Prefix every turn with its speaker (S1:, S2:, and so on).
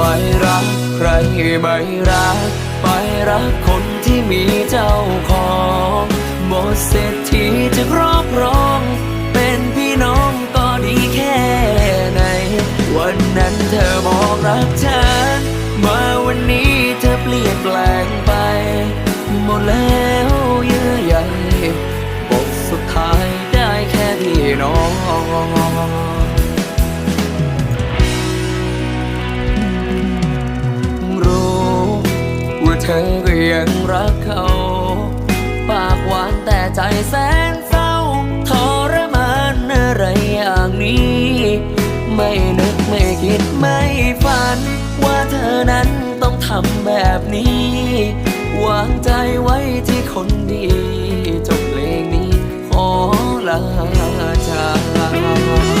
S1: ไปรักใครไม่รัก ไปรักคนที่มีเจ้าของหมดเศรษฐีจะครอบครอง เป็นพี่น้องก็ดีแค่ไหน วันนั้นเธอบอกรักฉันมาวันนี้เธอเปลี่ยนแปลงไป หมดแล้วเยื่อใยบทสุดท้ายได้แค่พี่น้อง ยังรักเขา ปากหวานแต่ใจแสนเศร้าทรมานอะไรอย่างนี้ ไม่นึกไม่คิดไม่ฝัน ว่าเธอนั้นต้องทำแบบนี้ วางใจไว้ที่คนดีจบเพลงนี้ ขอลาจาก